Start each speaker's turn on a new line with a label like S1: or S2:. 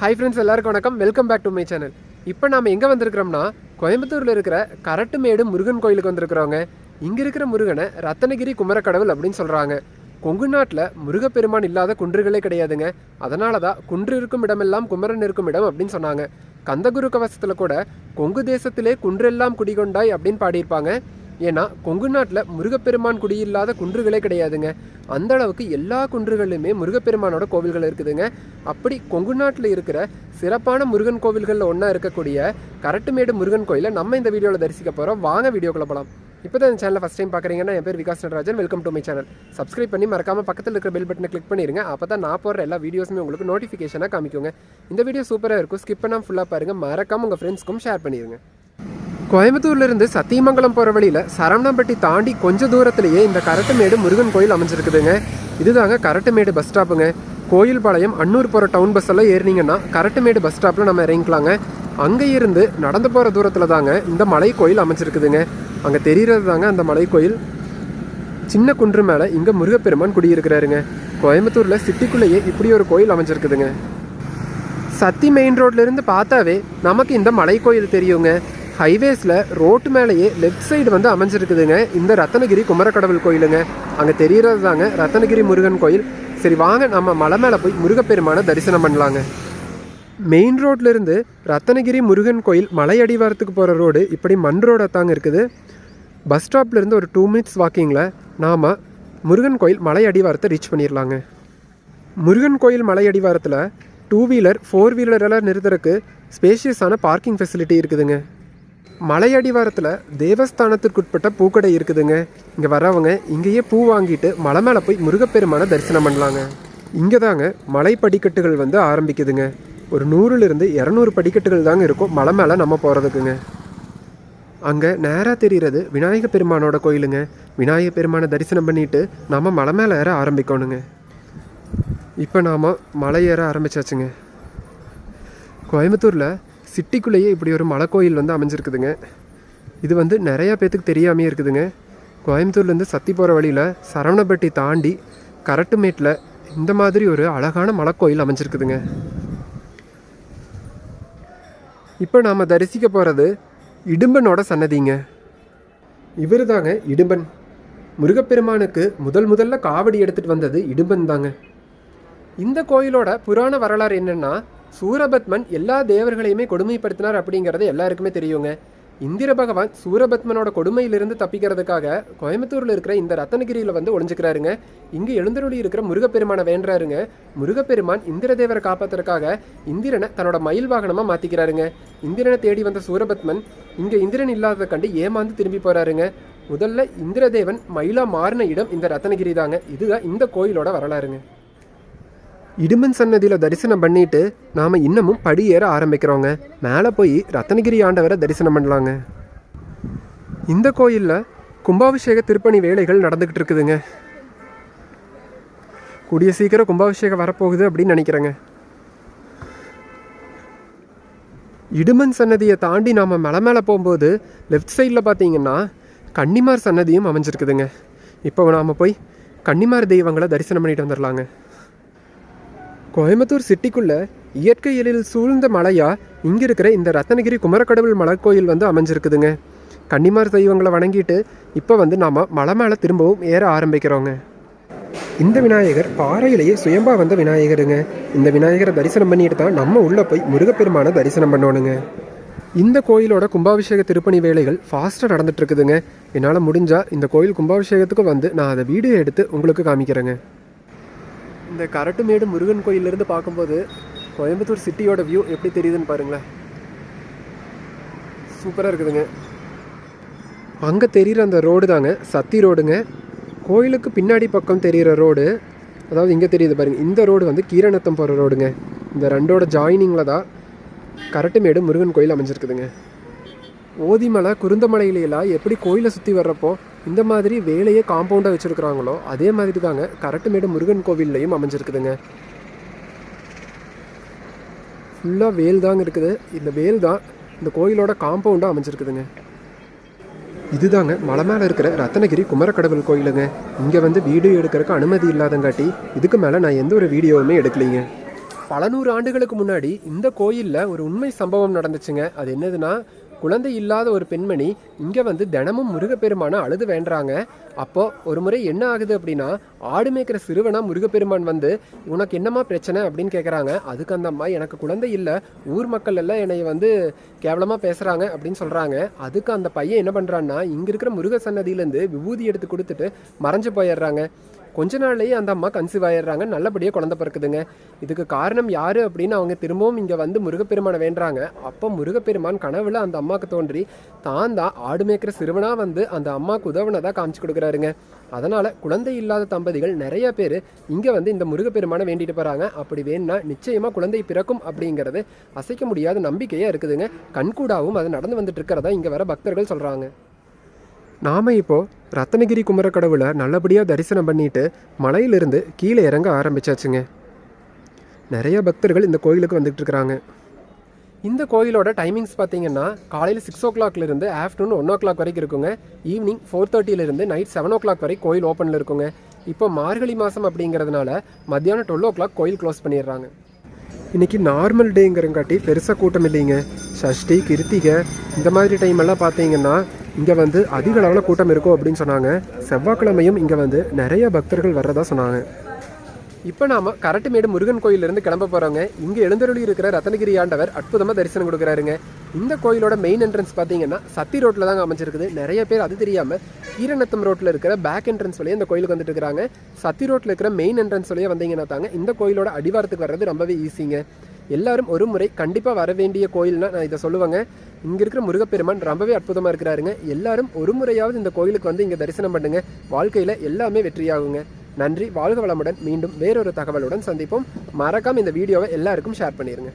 S1: Hi friends எல்லாருக்கும் வணக்கம். Welcome back to my channel இப்போ நாம் எங்கே வந்திருக்கிறோம்னா கோயம்புத்தூரில் இருக்கிற கரட்டுமேடு முருகன் கோயிலுக்கு வந்திருக்கிறோங்க. இங்கே இருக்கிற முருகனை ரத்தனகிரி குமரக்கடவுள் அப்படின்னு சொல்கிறாங்க கொங்கு நாட்டில் முருகப்பெருமான் இல்லாத குன்றுகளே கிடையாதுங்க. அதனால தான் குன்று இருக்கும் இடமெல்லாம் குமரன் இருக்கும் இடம் அப்படின்னு சொன்னாங்க. கந்தகுரு கவசத்தில் கூட கொங்கு தேசத்திலே குன்றெல்லாம் குடிகொண்டாய் அப்படின்னு பாடியிருப்பாங்க. ஏன்னா கொங்கு நாட்டில் முருகப்பெருமான் குடியில்லாத குன்றுகளே கிடையாதுங்க. அந்த அளவுக்கு எல்லா குன்றுகளிலுமே முருகப்பெருமானோட கோவில்கள் இருக்குதுங்க. அப்படி கொங்கு நாட்டில் இருக்கிற சிறப்பான முருகன் கோவில்களில் ஒன்றா இருக்கக்கூடிய கரட்டுமேடு முருகன் கோயிலை நம்ம இந்த வீடியோவில் தரிசிக்க போகிறோம் வாங்க வீடியோக்குள்ள போகலாம் இப்போ தான் இந்த சேனலை ஃபஸ்ட் டைம் பார்க்குறீங்கன்னா என் பேர் Vikas Natarajan. Welcome to my channel subscribe பண்ணி மறக்காமல் பக்கத்தில் இருக்கிற பெல் பட்டனை கிளிக் பண்ணிடுங்க அப்போ தான் நான் போடுற எல்லா வீடியோஸுமே உங்களுக்கு நோட்டிஃபிகேஷனாக காமிக்குங்க. இந்த வீடியோ சூப்பராக இருக்கும். ஸ்கிப் பண்ணாமல் ஃபுல்லாக பாருங்கள் மறக்காம உங்கள் ஃப்ரெண்ட்ஸ்க்கும் ஷேர் பண்ணிடுங்க கோயம்புத்தூர்லேருந்து சத்தியமங்கலம் போகிற வழியில் சரவணம்பட்டி தாண்டி கொஞ்ச தூரத்துலேயே இந்த கரட்டுமேடு முருகன் கோயில் அமைஞ்சிருக்குதுங்க. இதுதாங்க கரட்டுமேடு பஸ் ஸ்டாப்புங்க கோயில் பாளையம் அன்னூர் போகிற டவுன் பஸ் எல்லாம் ஏறினீங்கன்னா கரட்டுமேடு பஸ் ஸ்டாப்பில் நம்ம இறங்கிக்கலாங்க. அங்கே இருந்து நடந்து போகிற தூரத்தில் தாங்க இந்த மலை கோயில் அமைஞ்சிருக்குதுங்க. அங்கே தெரிகிறது தாங்க அந்த மலை கோயில். சின்ன குன்று மேலே இங்கே முருகப்பெருமான் குடியிருக்கிறாருங்க. கோயம்புத்தூரில் சிட்டிக்குள்ளேயே இப்படி ஒரு கோயில் அமைஞ்சிருக்குதுங்க. சத்தி மெயின் ரோட்லேருந்து பார்த்தாவே நமக்கு இந்த மலை கோயில் தெரியுங்க. ஹைவேஸில் ரோட்டு மேலேயே லெஃப்ட் சைடு வந்து அமைஞ்சிருக்குதுங்க. இந்த ரத்தனகிரி குமரக்கடவுள் கோயிலுங்க. அங்கே தெரிகிறது தாங்க ரத்தனகிரி முருகன் கோயில். சரி வாங்க நம்ம மலை மேலே போய் முருகப்பெருமானை தரிசனம் பண்ணலாங்க. மெயின் ரோட்லேருந்து ரத்தனகிரி முருகன் கோயில் மலை அடிவாரத்துக்கு போகிற ரோடு இப்படி மண் ரோடாக தாங்க இருக்குது. பஸ் ஸ்டாப்லேருந்து ஒரு டூ மினிட்ஸ் வாக்கிங்கில் நாம் முருகன் கோயில் மலை அடிவாரத்தை ரீச் பண்ணிடலாங்க முருகன் கோயில் மலை அடிவாரத்தில் டூ வீலர் ஃபோர் வீலர் எல்லாம் நிறுத்துறதுக்கு ஸ்பேஷியஸான பார்க்கிங் ஃபெசிலிட்டி இருக்குதுங்க. மலையடிவாரத்தில் தேவஸ்தானத்திற்குட்பட்ட பூக்கடை இருக்குதுங்க. இங்கே வரவங்க இங்கேயே பூ வாங்கிட்டு மலை மேலே போய் முருகப்பெருமானை தரிசனம் பண்ணலாங்க. இங்கே தாங்க மலை படிக்கட்டுகள் வந்து ஆரம்பிக்குதுங்க. ஒரு நூறுலேருந்து இரநூறு படிக்கட்டுகள் தாங்க இருக்கும் மலை மேலே நம்ம போகிறதுக்குங்க அங்கே நேராக தெரிகிறது விநாயக பெருமானோட கோயிலுங்க. விநாயக பெருமானை தரிசனம் பண்ணிட்டு நம்ம மலை மேலே ஏற ஆரம்பிக்கணுங்க. இப்போ நாம் மலை ஏற ஆரம்பிச்சாச்சுங்க. கோயம்புத்தூரில் சிட்டிக்குள்ளேயே இப்படி ஒரு மலைக்கோயில் வந்து அமைஞ்சிருக்குதுங்க. இது வந்து நிறையா பேத்துக்கு தெரியாமே இருக்குதுங்க. கோயம்புத்தூர்லேருந்து சத்தி போகிற வழியில் சரவணப்பட்டி தாண்டி கரட்டுமேட்டில் இந்த மாதிரி ஒரு அழகான மலைக்கோயில் அமைஞ்சிருக்குதுங்க. இப்போ நாம் தரிசிக்க போகிறது இடும்பனோட சன்னதிங்க. இவர் தாங்க இடும்பன். முருகப்பெருமானுக்கு முதல் முதல்ல காவடி எடுத்துகிட்டு வந்தது இடும்பன் தாங்க. இந்த கோயிலோட புராண வரலாறு என்னன்னா சூரபத்மன் எல்லா தேவர்களையுமே கொடுமைப்படுத்தினார் அப்படிங்கிறது எல்லாருக்குமே தெரியுங்க. இந்திர பகவான் சூரபத்மனோட கொடுமையிலிருந்து தப்பிக்கிறதுக்காக கோயம்புத்தூரில் இருக்கிற இந்த ரத்தனகிரியில் வந்து ஒளிஞ்சுக்கிறாருங்க. இங்கே எழுந்தருளி இருக்கிற முருகப்பெருமானை வேண்டுறாருங்க முருகப்பெருமான் இந்திரதேவரை காப்பாத்துறதுக்காக இந்திரனை தன்னோட மயில் வாகனமாக மாற்றிக்கிறாருங்க இந்திரனை தேடி வந்த சூரபத்மன் இங்கே இந்திரன் இல்லாததை கண்டு ஏமாந்து திரும்பி போகிறாருங்க முதல்ல இந்திரதேவன் மயிலா மாறின இடம் இந்த ரத்தனகிரி தாங்க இதுதான் இந்த கோயிலோட வரலாறுங்க. இடுமன் சன்னதியில் தரிசனம் பண்ணிட்டு நாம் இன்னமும் படியேற ஆரம்பிக்கிறோங்க. மேலே போய் ரத்தனகிரி ஆண்டவரை தரிசனம் பண்ணலாங்க. இந்த கோயிலில் கும்பாபிஷேக திருப்பணி வேலைகள் நடந்துக்கிட்டு இருக்குதுங்க. கூடிய சீக்கிரம் கும்பாபிஷேகம் வரப்போகுது அப்படின்னு நினைக்கிறேங்க. இடுமன் சன்னதியை தாண்டி நாம் மலை மேலே போகும்போது லெஃப்ட் சைடில் பார்த்தீங்கன்னா கன்னிமார் சன்னதியும் அமைஞ்சிருக்குதுங்க. இப்போ நாம் போய் கன்னிமார் தெய்வங்களை தரிசனம் பண்ணிட்டு வந்துடலாங்க கோயம்புத்தூர் சிட்டிக்குள்ள இயற்கை எழில் சூழ்ந்த மலையா இங்கே இருக்கிற இந்த ரத்தனகிரி குமரக்கடவுள் மலைக்கோயில் வந்து அமைஞ்சிருக்குதுங்க. கன்னிமார் தெய்வங்களை வணங்கிட்டு இப்போ வந்து நாம் மலை மேலே திரும்பவும் ஏற ஆரம்பிக்கிறோங்க. இந்த விநாயகர் பாறையிலேயே சுயம்பா வந்த விநாயகருங்க. இந்த விநாயகரை தரிசனம் பண்ணிட்டு தான் நம்ம உள்ளே போய் முருகப்பெருமானை தரிசனம் பண்ணணுங்க. இந்த கோயிலோட கும்பாபிஷேக திருப்பணி வேலைகள் ஃபாஸ்ட்டாக நடந்துட்டு இருக்குதுங்க. என்னால் முடிஞ்சால் இந்த கோயில் கும்பாபிஷேகத்துக்கு வந்து நான் அதை வீடியோ எடுத்து உங்களுக்கு காமிக்கிறேங்க. இந்த கரட்டுமேடு முருகன் கோயிலிருந்து பார்க்கும்போது கோயம்புத்தூர் சிட்டியோட வியூ எப்படி தெரியுதுன்னு பாருங்களேன். சூப்பராக இருக்குதுங்க. அங்கே தெரிகிற அந்த ரோடு தாங்க சத்தி ரோடுங்க கோயிலுக்கு பின்னாடி பக்கம் தெரிகிற ரோடு அதாவது இங்கே தெரியுது பாருங்க இந்த ரோடு வந்து கீரநத்தம் போகிற ரோடுங்க இந்த ரெண்டோட ஜாயினிங்கில் தான் கரட்டுமேடு முருகன் கோயில் அமைஞ்சிருக்குதுங்க. ஓதிமலை குருந்தமலையிலாம் எப்படி கோயிலை சுற்றி வர்றப்போ இந்த மாதிரி வேலையே காம்பவுண்டாக வச்சுருக்குறாங்களோ அதே மாதிரி தாங்க கரட்டுமேடு முருகன் கோவில்லையும் அமைஞ்சிருக்குதுங்க. ஃபுல்லாக வேல் தாங்க இருக்குது. இந்த வேல் தான் இந்த கோயிலோட காம்பவுண்டாக அமைஞ்சிருக்குதுங்க. இதுதாங்க மலை மேலே இருக்கிற ரத்னகிரி குமரக்கடவுள் கோயிலுங்க. இங்கே வந்து வீடியோ எடுக்கிறதுக்கு அனுமதி இல்லாதங்காட்டி இதுக்கு மேலே நான் எந்த ஒரு வீடியோவுமே எடுக்கலைங்க. பல நூறு ஆண்டுகளுக்கு முன்னாடி இந்த கோயிலில் ஒரு உண்மை சம்பவம் நடந்துச்சுங்க. அது என்னதுன்னா குழந்தை இல்லாத ஒரு பெண்மணி இங்கே வந்து தினமும் முருகப்பெருமானை அழுது வேண்டுறாங்க. அப்போது ஒரு முறை என்ன ஆகுது அப்படின்னா ஆடு மேய்க்கிற சிறுவனா முருகப்பெருமான் வந்து உனக்கு என்னம்மா பிரச்சனை? அப்படின்னு கேட்குறாங்க அதுக்கு அந்த அம்மா எனக்கு குழந்தை இல்லை. ஊர் மக்கள் எல்லாம் என்னை வந்து கேவலமாக பேசுகிறாங்க அப்படின்னு சொல்கிறாங்க அதுக்கு அந்த பையன் என்ன பண்ணுறான்னா இங்கே இருக்கிற முருக சன்னதியிலேருந்து விபூதி எடுத்து கொடுத்துட்டு மறைஞ்சு போயிடுறாங்க. கொஞ்ச நாள்லேயே அந்த அம்மா கன்சீவ் ஆயிடுறாங்க. நல்லபடியாக குழந்தை பிறக்குதுங்க. இதுக்கு காரணம் யார் அப்படின்னு அவங்க திரும்பவும் இங்கே வந்து முருகப்பெருமானை வேண்டுறாங்க. அப்போ முருகப்பெருமான் கனவில் அந்த அம்மாவுக்கு தோன்றி தான் தான் ஆடு மேய்க்கிற சிறுவனாக வந்து அந்த அம்மாவுக்கு உதவுனதாக காமிச்சு கொடுக்குறாருங்க. அதனால் குழந்தை இல்லாத தம்பதிகள் நிறைய பேர் இங்கே வந்து இந்த முருகப்பெருமானை வேண்டிட்டு போகிறாங்க அப்படி வேணும்னா நிச்சயமாக குழந்தை பிறக்கும் அப்படிங்கிறது அசைக்க முடியாத நம்பிக்கையாக இருக்குதுங்க. கண்கூடாவும் அது நடந்து வந்துட்டு இருக்கிறதா இங்கே வர பக்தர்கள் சொல்கிறாங்க நாம் இப்போ ரத்னகிரி குமரக்கடவுளை நல்லபடியாக தரிசனம் பண்ணிட்டு மலையிலிருந்து கீழே இறங்க ஆரம்பிச்சாச்சுங்க. நிறைய பக்தர்கள் இந்த கோயிலுக்கு வந்துட்டு இருக்கிறாங்க இந்த கோயிலோட டைமிங்ஸ் பார்த்தீங்கன்னா காலையில் சிக்ஸ் ஓ கிளாக்லேருந்து ஆஃப்டர்நூன் ஒன் ஓ கிளாக் வரைக்கும் இருக்குங்க. ஈவினிங் ஃபோர் தேர்ட்டிலேருந்து நைட் செவன் ஓ கிளாக் வரை கோயில் ஓப்பனில் இருக்குங்க. இப்போ மார்கழி மாதம் அப்படிங்கிறதுனால மத்தியானம் டுவெல் ஓ கிளாக் கோயில் க்ளோஸ் பண்ணிடுறாங்க. இன்னைக்கு நார்மல் டேங்கிறங்காட்டி பெருசாக கூட்டம் இல்லைங்க. சஷ்டி கிருத்திகை இந்த மாதிரி டைம் எல்லாம் பார்த்தீங்கன்னா இங்கே வந்து அதிக அளவில் கூட்டம் இருக்கும் அப்படின்னு சொன்னாங்க. செவ்வாய்க்கிழமையும் இங்கே வந்து நிறைய பக்தர்கள் வர்றதா சொன்னாங்க. இப்போ நாம் கரட்டுமேடு முருகன் கோயிலிருந்து கிளம்ப போகிறோங்க இங்கே எழுந்தருளி இருக்கிற ரத்தனகிரி ஆண்டவர் அற்புதமாக தரிசனம் கொடுக்குறாருங்க. இந்த கோயிலோட மெயின் என்ட்ரன்ஸ் பார்த்தீங்கன்னா சத்தி ரோட்டில் தாங்க அமைஞ்சிருக்குது. நிறைய பேர் அது தெரியாமல் கீரநத்தம் ரோட்டில் இருக்கிற பேக் என்ட்ரன்ஸ் வழியே இந்த கோயிலுக்கு வந்துட்டு இருக்கிறாங்க. சத்தி ரோட்டில் இருக்கிற மெயின் என்ட்ரன்ஸ் வழியே வந்தீங்கன்னா தாங்க இந்த கோயிலோட அடிவாரத்துக்கு வர்றது ரொம்பவே ஈஸிங்க எல்லாரும் ஒரு முறை கண்டிப்பாக வர வேண்டிய கோயில்னா நான் இதை சொல்லுவேங்க. இங்கே இருக்கிற முருகப்பெருமான் ரொம்பவே அற்புதமாக இருக்கிறாருங்க. எல்லாரும் ஒரு முறையாவது இந்த கோயிலுக்கு வந்து இங்கே தரிசனம் பண்ணுங்கள் வாழ்க்கையில் எல்லாமே வெற்றியாகுங்க. நன்றி. வாழ்க வளமுடன். மீண்டும் வேறொரு தகவலுடன் சந்திப்போம். மறக்காமல் இந்த வீடியோவை எல்லாருக்கும் ஷேர் பண்ணிடுங்க